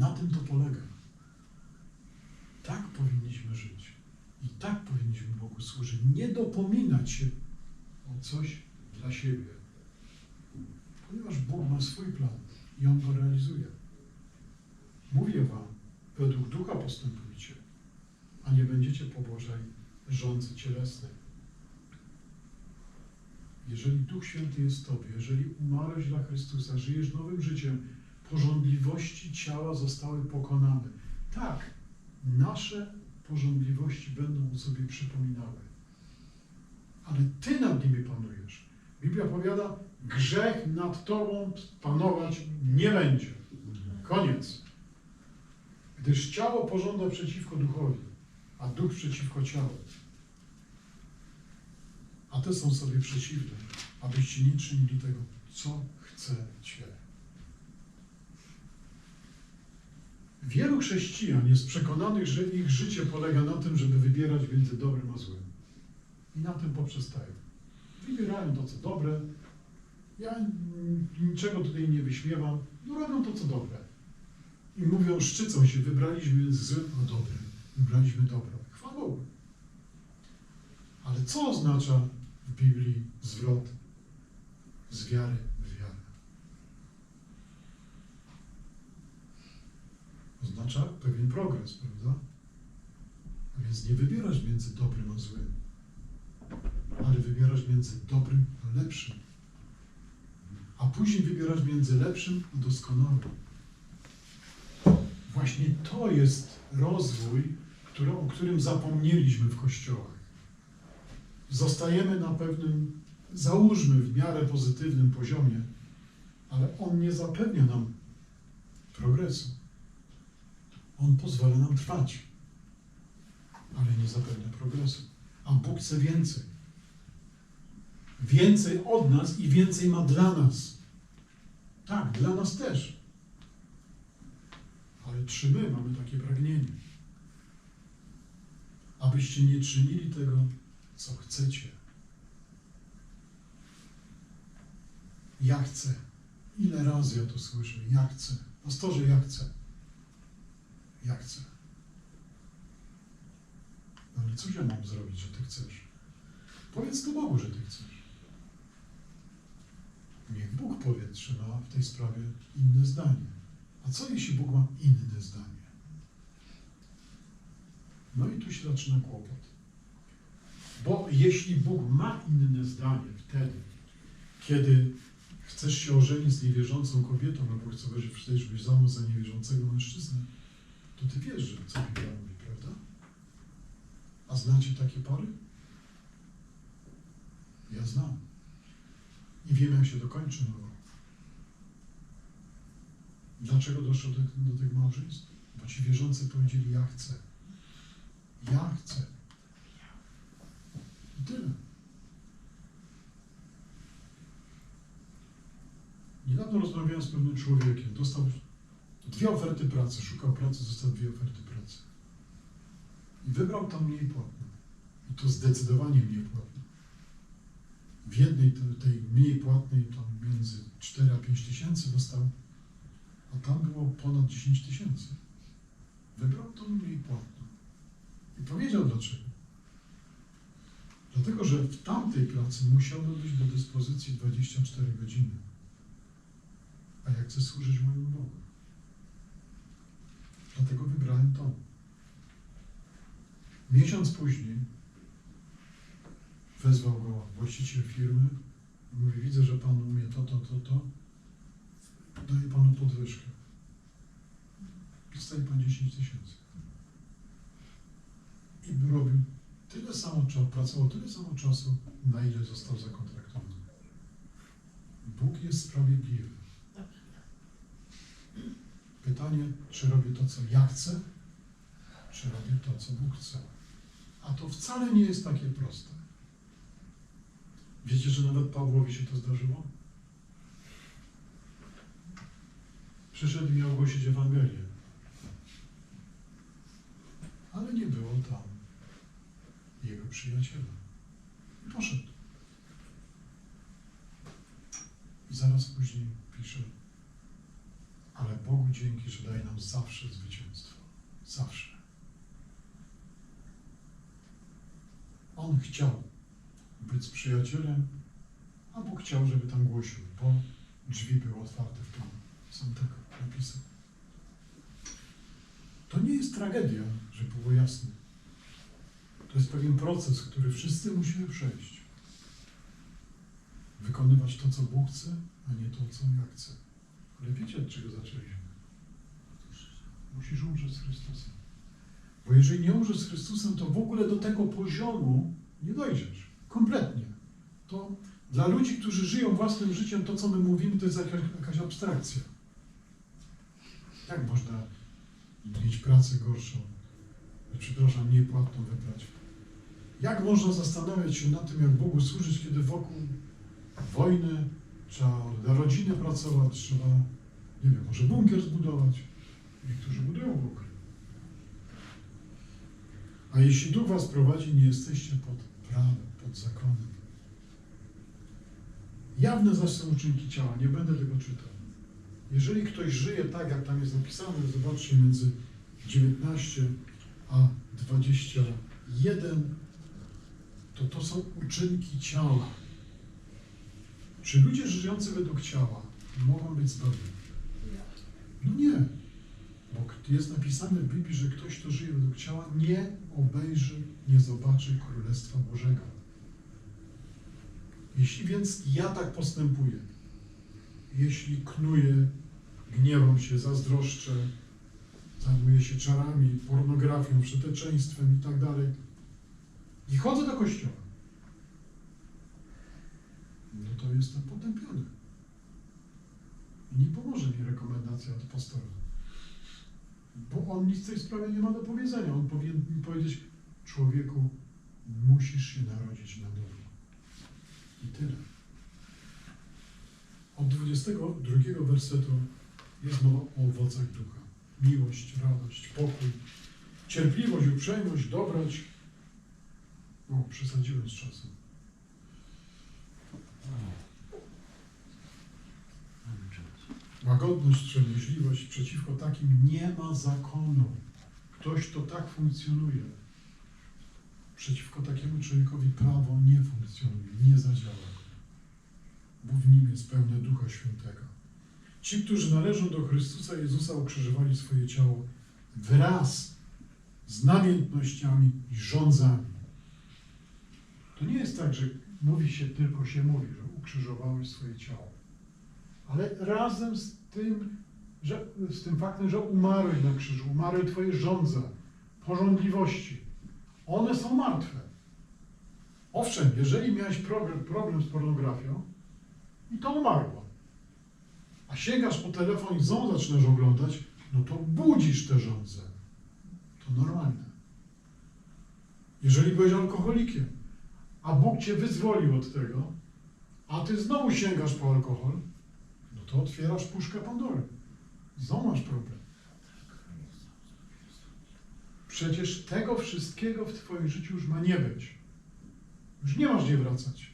Na tym to polega. Tak powinniśmy żyć. I tak powinniśmy Bogu służyć. Nie dopominać się o coś dla siebie. Ponieważ Bóg ma swój plan i On go realizuje. Mówię Wam, według ducha postępujcie, a nie będziecie pobłażali rządzy cielesnej. Jeżeli Duch Święty jest w Tobie, jeżeli umarłeś dla Chrystusa, żyjesz nowym życiem, porządliwości ciała zostały pokonane. Tak, nasze porządliwości będą sobie przypominały. Ale Ty nad nimi panujesz. Biblia powiada, grzech nad Tobą panować nie będzie. Koniec. Gdyż ciało pożąda przeciwko duchowi, a duch przeciwko ciału. A te są sobie przeciwne, abyście nie czynili tego, co chcecie. Wielu chrześcijan jest przekonanych, że ich życie polega na tym, żeby wybierać między dobrym a złym. I na tym poprzestają. Wybierają to, co dobre. Ja niczego tutaj nie wyśmiewam. No robią to, co dobre. I mówią, szczycą się, wybraliśmy złym a dobrym. Wybraliśmy dobro. Chwała. Ale co oznacza w Biblii zwrot z wiary w wiarę? Oznacza pewien progres, prawda? A więc nie wybierasz między dobrym a złym, ale wybierasz między dobrym a lepszym. A później wybierasz między lepszym a doskonałym. Właśnie to jest rozwój, który, o którym zapomnieliśmy w kościołach. Zostajemy na pewnym, załóżmy, w miarę pozytywnym poziomie, ale on nie zapewnia nam progresu. On pozwala nam trwać, ale nie zapewnia progresu. A Bóg chce więcej. Więcej od nas i więcej ma dla nas. Tak, dla nas też. Ale czy my mamy takie pragnienie? Abyście nie czynili tego, co chcecie. Ja chcę. Ile razy ja to słyszę? Ja chcę. Pastorze, ja chcę. Ja chcę. No ale cóż ja mam zrobić, że Ty chcesz? Powiedz to Bogu, że Ty chcesz. Niech Bóg powie, czy ma w tej sprawie inne zdanie. A co jeśli Bóg ma inne zdanie? No i tu się zaczyna kłopot. Bo jeśli Bóg ma inne zdanie wtedy, kiedy chcesz się ożenić z niewierzącą kobietą, albo chcesz być za mąż za niewierzącego mężczyznę, to ty wiesz, że co Biblia mówi, prawda? A znacie takie pary? Ja znam. I wiem, jak się dokończy nowo. Dlaczego doszło do, do tych małżeństw? Bo ci wierzący powiedzieli, ja chcę. Ja chcę. I tyle. Niedawno rozmawiałem z pewnym człowiekiem. Dostał dwie oferty pracy. Szukał pracy, dostał dwie oferty pracy. I wybrał tam mniej płatną. I to zdecydowanie mniej płatną. W jednej tej mniej płatnej to między 4 a 5 tysięcy dostał, a tam było ponad 10 tysięcy. Wybrał tą mniej płatną. I powiedział dlaczego. Dlatego, że w tamtej pracy musiałby być do dyspozycji 24 godziny. A ja chcę służyć mojemu Bogu. Dlatego wybrałem to. Miesiąc później wezwał go właściciel firmy i mówi, widzę, że Pan umie to, to, to, to. Daję Panu podwyżkę. Dostaje Pan 10 tysięcy. I robił tyle samo czasu, pracował tyle samo czasu, na ile został zakontraktowany. Bóg jest sprawiedliwy. Pytanie, czy robię to, co ja chcę, czy robię to, co Bóg chce. A to wcale nie jest takie proste. Wiecie, że nawet Pawłowi się to zdarzyło? Przyszedł i miał Ewangelię. Ale nie było tam jego przyjaciela. Poszedł. I zaraz później pisze, ale Bogu dzięki, że daje nam zawsze zwycięstwo. Zawsze. On chciał być z przyjacielem, a Bóg chciał, żeby tam głosił, bo drzwi były otwarte w Panu. Sam tego napisał. To nie jest tragedia, żeby było jasne. To jest pewien proces, który wszyscy musimy przejść. Wykonywać to, co Bóg chce, a nie to, co ja chcę. Ale wiecie, od czego zaczęliśmy? Musisz umrzeć z Chrystusem. Bo jeżeli nie umrzesz z Chrystusem, to w ogóle do tego poziomu nie dojdziesz. Kompletnie. To dla ludzi, którzy żyją własnym życiem, to, co my mówimy, to jest jakaś, jakaś abstrakcja. Jak można mieć pracę gorszą, przepraszam, mniej płatną wybrać? Jak można zastanawiać się nad tym, jak Bogu służyć, kiedy wokół wojny, trzeba dla rodziny pracować, trzeba, nie wiem, może bunkier zbudować. Niektórzy budują bunkier. A jeśli Duch was prowadzi, nie jesteście pod prawem, pod zakonem. Jawne zaś są uczynki ciała, nie będę tego czytał. Jeżeli ktoś żyje tak, jak tam jest napisane, zobaczcie, między 19 a 21, to to są uczynki ciała. Czy ludzie żyjący według ciała mogą być zbawieni? No nie. Bo jest napisane w Biblii, że ktoś, kto żyje według ciała, nie obejrzy, nie zobaczy Królestwa Bożego. Jeśli więc ja tak postępuję, jeśli knuję, gniewam się, zazdroszczę, zajmuję się czarami, pornografią, przeteczeństwem i tak dalej i chodzę do kościoła, no to jestem potępiony. I nie pomoże mi rekomendacja od pastora. Bo on nic w tej sprawie nie ma do powiedzenia. On powinien mi powiedzieć, człowieku, musisz się narodzić na nowo. I tyle. Od 22 wersetu jest mowa o owocach ducha. Miłość, radość, pokój, cierpliwość, uprzejmość, dobroć. O, przesadziłem z czasem. Łagodność, wstrzemięźliwość, przeciwko takim nie ma zakonu. Ktoś, kto tak funkcjonuje, przeciwko takiemu człowiekowi prawo nie funkcjonuje, nie zadziała. Bo w nim jest pełne Ducha Świętego. Ci, którzy należą do Chrystusa Jezusa, ukrzyżowali swoje ciało wraz z namiętnościami i rządzami. To nie jest tak, że mówi się tylko się mówi, że ukrzyżowałeś swoje ciało ale razem z tym, że, z tym faktem, że umarłeś na krzyżu, umarły Twoje żądze, porządliwości, one są martwe. Owszem, jeżeli miałeś problem, problem z pornografią i to umarło, a sięgasz po telefon i znowu zaczynasz oglądać, no to budzisz te żądze. To normalne. Jeżeli byłeś alkoholikiem, a Bóg Cię wyzwolił od tego, a Ty znowu sięgasz po alkohol, to otwierasz puszkę Pandory. Znowu masz problem. Przecież tego wszystkiego w Twoim życiu już ma nie być. Już nie masz gdzie wracać.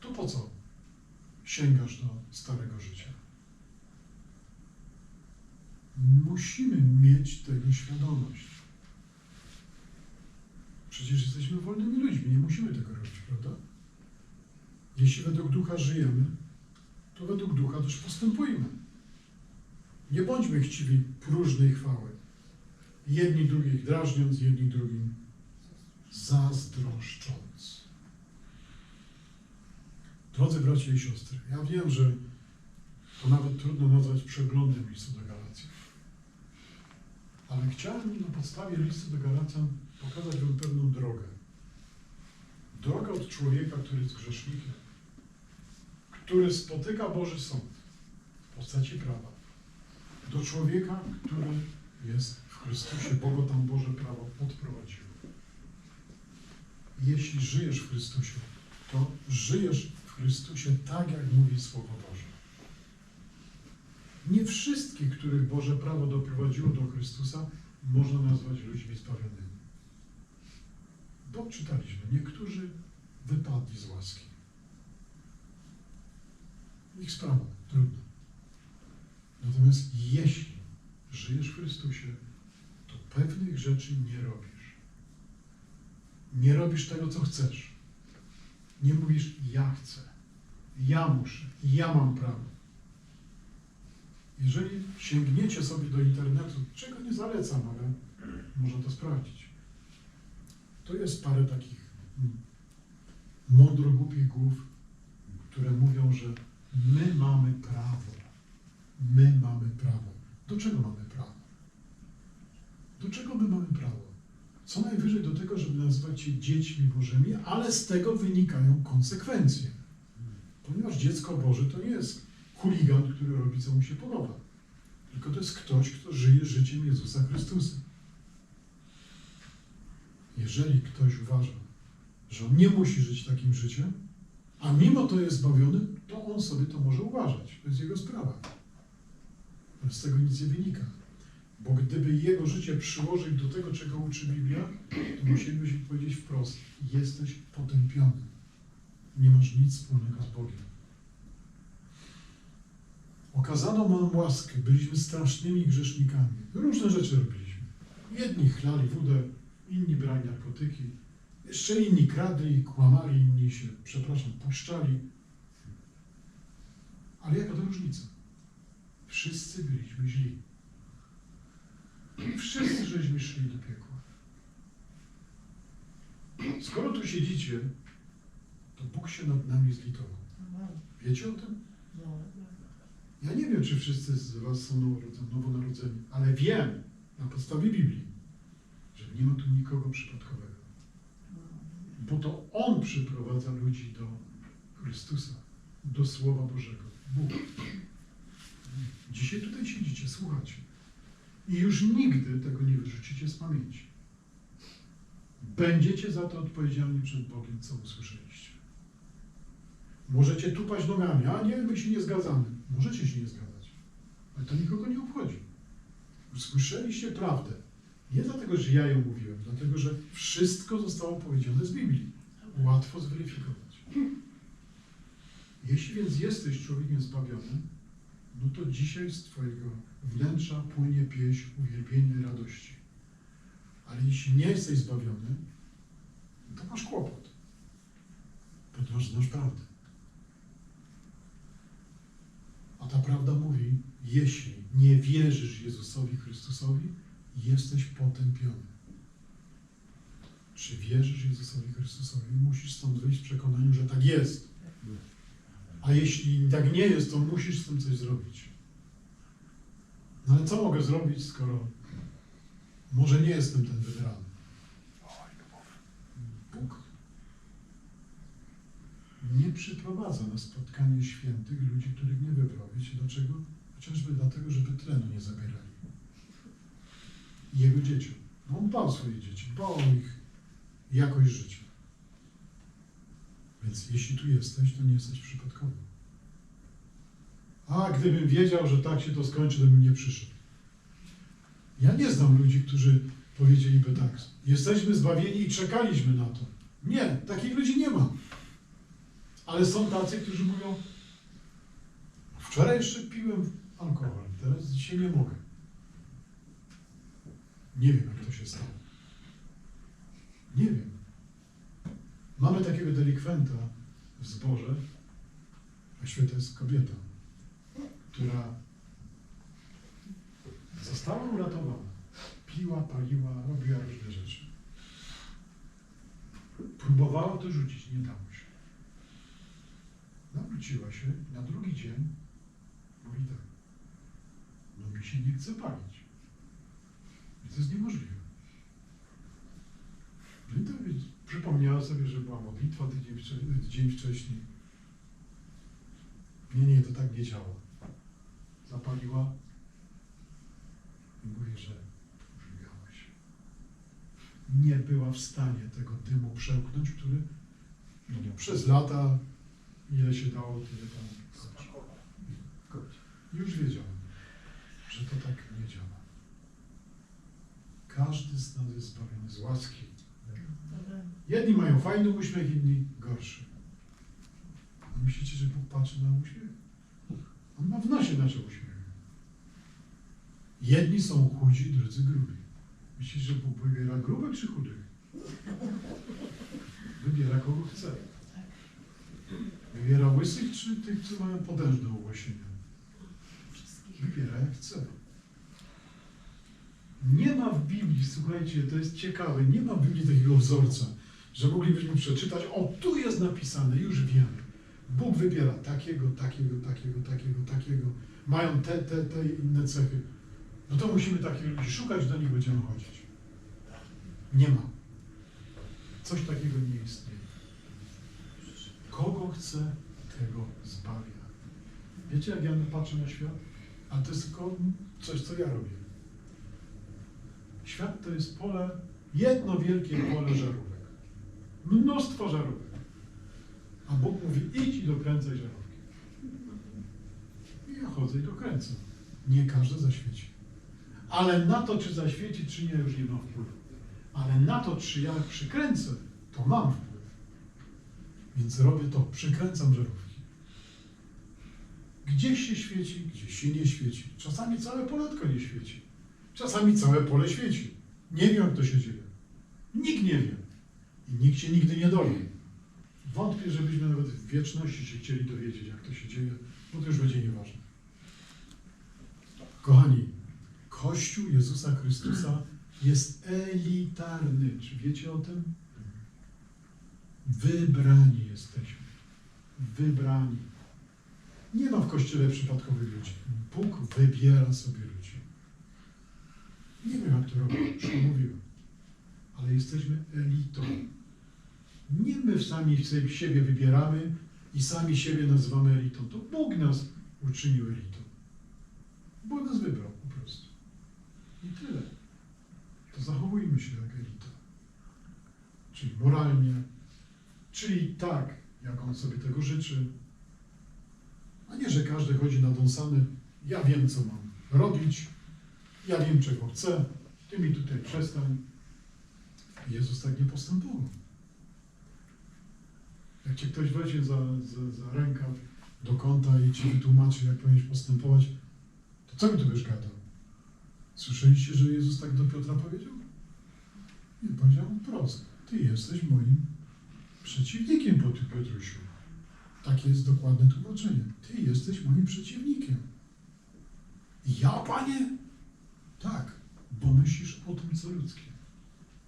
To po co sięgasz do starego życia? Musimy mieć tego świadomość. Przecież jesteśmy wolnymi ludźmi, nie musimy tego robić, prawda? Jeśli według ducha żyjemy, to według ducha też postępujmy. Nie bądźmy chciwi próżnej chwały. Jedni drugich drażniąc, jedni drugim zazdroszcząc. Drodzy bracia i siostry, ja wiem, że to nawet trudno nazwać przeglądem listu do Galacjan. Ale chciałem na podstawie listu do Galacjan pokazać Wam pewną drogę. Drogę od człowieka, który jest grzesznikiem, który spotyka Boży Sąd w postaci prawa, do człowieka, który jest w Chrystusie, bo tam Boże prawo podprowadziło. Jeśli żyjesz w Chrystusie, to żyjesz w Chrystusie tak, jak mówi Słowo Boże. Nie wszystkich, których Boże prawo doprowadziło do Chrystusa, można nazwać ludźmi zbawionymi. Bo czytaliśmy, niektórzy wypadli z łaski. Ich sprawa, trudno. Natomiast jeśli żyjesz w Chrystusie, to pewnych rzeczy nie robisz. Nie robisz tego, co chcesz. Nie mówisz, ja chcę, ja muszę, ja mam prawo. Jeżeli sięgniecie sobie do internetu, czego nie zalecam, ale można to sprawdzić, to jest parę takich mm, mądro głupich głów, które mówią, że my mamy prawo. My mamy prawo. Do czego mamy prawo? Do czego my mamy prawo? Co najwyżej do tego, żeby nazywać się dziećmi Bożymi, ale z tego wynikają konsekwencje. Ponieważ dziecko Boże to nie jest chuligan, który robi, co mu się podoba. Tylko to jest ktoś, kto żyje życiem Jezusa Chrystusa. Jeżeli ktoś uważa, że on nie musi żyć takim życiem, a mimo to jest zbawiony, to on sobie to może uważać. To jest jego sprawa. Z tego nic nie wynika. Bo gdyby jego życie przyłożyć do tego, czego uczy Biblia, to musielibyśmy powiedzieć wprost: jesteś potępiony. Nie masz nic wspólnego z Bogiem. Okazano nam łaskę, byliśmy strasznymi grzesznikami. Różne rzeczy robiliśmy. Jedni chlali wódę, inni brali narkotyki, jeszcze inni kradli, kłamali, inni się, przepraszam, puszczali. Ale jaka to różnica? Wszyscy byliśmy źli. Wszyscy żeśmy szli do piekła. Skoro tu siedzicie, to Bóg się nad nami zlitował. Wiecie o tym? Ja nie wiem, czy wszyscy z Was są nowonarodzeni, ale wiem na podstawie Biblii, że nie ma tu nikogo przypadkowego. Bo to On przyprowadza ludzi do Chrystusa, do Słowa Bożego. Bóg. Dzisiaj tutaj siedzicie, słuchacie. I już nigdy tego nie wyrzucicie z pamięci. Będziecie za to odpowiedzialni przed Bogiem, co usłyszeliście. Możecie tupać nogami, a nie, my się nie zgadzamy. Możecie się nie zgadzać, ale to nikogo nie obchodzi. Usłyszeliście prawdę. Nie dlatego, że ja ją mówiłem, dlatego, że wszystko zostało powiedziane z Biblii. Łatwo zweryfikować. Jeśli więc jesteś człowiekiem zbawionym, no to dzisiaj z Twojego wnętrza płynie pieśń uwielbienia radości. Ale jeśli nie jesteś zbawiony, to masz kłopot. Ponieważ znasz prawdę. A ta prawda mówi, jeśli nie wierzysz Jezusowi Chrystusowi, jesteś potępiony. Czy wierzysz Jezusowi Chrystusowi? Musisz stąd wyjść w przekonaniu, że tak jest. A jeśli tak nie jest, to musisz z tym coś zrobić. No ale co mogę zrobić, skoro może nie jestem ten weteran? Bóg nie przyprowadza na spotkanie świętych ludzi, których nie wybrał. Wiecie dlaczego? Chociażby dlatego, żeby tlenu nie zabierali. Jego dzieciom. On dbał o swoje dzieci, dbał o ich jakość życia. Więc jeśli tu jesteś, to nie jesteś przypadkowy. A gdybym wiedział, że tak się to skończy, to bym nie przyszedł. Ja nie znam ludzi, którzy powiedzieliby tak. Jesteśmy zbawieni i czekaliśmy na to. Nie, takich ludzi nie ma. Ale są tacy, którzy mówią, wczoraj jeszcze piłem alkohol, teraz dzisiaj nie mogę. Nie wiem, jak to się stało. Nie wiem. Mamy takiego delikwenta w zborze, właściwie to jest kobieta, która została uratowana. Piła, paliła, robiła różne rzeczy. Próbowała to rzucić, nie dało się. Nawróciła się na drugi dzień mówi tak, no mi się nie chce palić. To jest niemożliwe. No i to przypomniała sobie, że była modlitwa tydzień, wcze- dzień wcześniej. Nie, nie, to tak nie działa. Zapaliła i mówi, że pożywiała się. Nie była w stanie tego dymu przełknąć, który no, przez lata, ile się dało, tyle tam. Już wiedziałem, że to tak nie działa. Każdy z nas jest zbawiony z łaski. Jedni mają fajny uśmiech, inni gorszy. A myślicie, że Bóg patrzy na uśmiech? On ma w nosie nasze uśmiechy. Jedni są chudzi, drudzy grubi. Myślisz, że Bóg wybiera grubych czy chudych? Wybiera kogo chce. Wybiera łysych czy tych, co mają potężne ogłosienia? Wybiera jak chce. Nie ma w Biblii, słuchajcie, to jest ciekawe, nie ma w Biblii takiego wzorca, że moglibyśmy przeczytać, o tu jest napisane, już wiemy. Bóg wybiera takiego, takiego, takiego, takiego, takiego. Mają te, te, te inne cechy. No to musimy takich ludzi szukać, do nich będziemy chodzić. Nie ma. Coś takiego nie istnieje. Kogo chce, tego zbawia. Wiecie, jak ja patrzę na świat? A to jest tylko coś, co ja robię. Świat to jest pole, jedno wielkie pole żarówek. Mnóstwo żarówek. A Bóg mówi, idź i dokręcaj żarówki. I ja chodzę i dokręcę. Nie każdy zaświeci. Ale na to, czy zaświeci, czy nie, już nie mam wpływu. Ale na to, czy ja przykręcę, to mam wpływ. Więc robię to, przykręcam żarówki. Gdzieś się świeci, gdzieś się nie świeci. Czasami całe poletko nie świeci. Czasami całe pole świeci. Nie wiem, jak to się dzieje. Nikt nie wie. I nikt się nigdy nie dowie. Wątpię, żebyśmy nawet w wieczności się chcieli dowiedzieć, jak to się dzieje, bo to już będzie nieważne. Kochani, Kościół Jezusa Chrystusa jest elitarny. Czy wiecie o tym? Wybrani jesteśmy. Wybrani. Nie ma w Kościele przypadkowych ludzi. Bóg wybiera sobie ludzi. Nie wiem, jak to to mówiłem. Ale jesteśmy elitą. Nie my sami siebie wybieramy i sami siebie nazywamy elitą. To Bóg nas uczynił elitą. Bóg nas wybrał po prostu. I tyle. To zachowujmy się jak elita. Czyli moralnie, czyli tak, jak On sobie tego życzy. A nie, że każdy chodzi nadąsany. Ja wiem, co mam robić. Ja wiem, czego chcę. Ty mi tutaj przestań. Jezus tak nie postępował. Jak cię ktoś weźmie za, za, za rękaw do kąta i ci wytłumaczy, jak powinieneś postępować, to co mi tu będziesz gadał? Słyszeliście, że Jezus tak do Piotra powiedział? Nie, powiedział mu wprost. Ty jesteś moim przeciwnikiem, po ty Piotrusiu. Takie jest dokładne tłumaczenie. Ty jesteś moim przeciwnikiem. Ja, panie? Bo myślisz o tym, co ludzkie,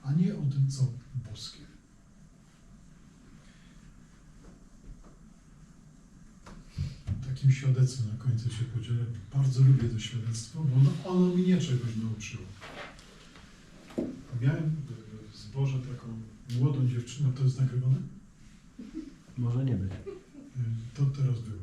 a nie o tym, co boskie. Takim świadectwem na końcu się podzielę. Bardzo lubię to świadectwo, bo ono, ono mnie czegoś nauczyło. Miałem w- w zborze taką młodą dziewczynę, to jest nagrywane? Może nie być. Y, To teraz było.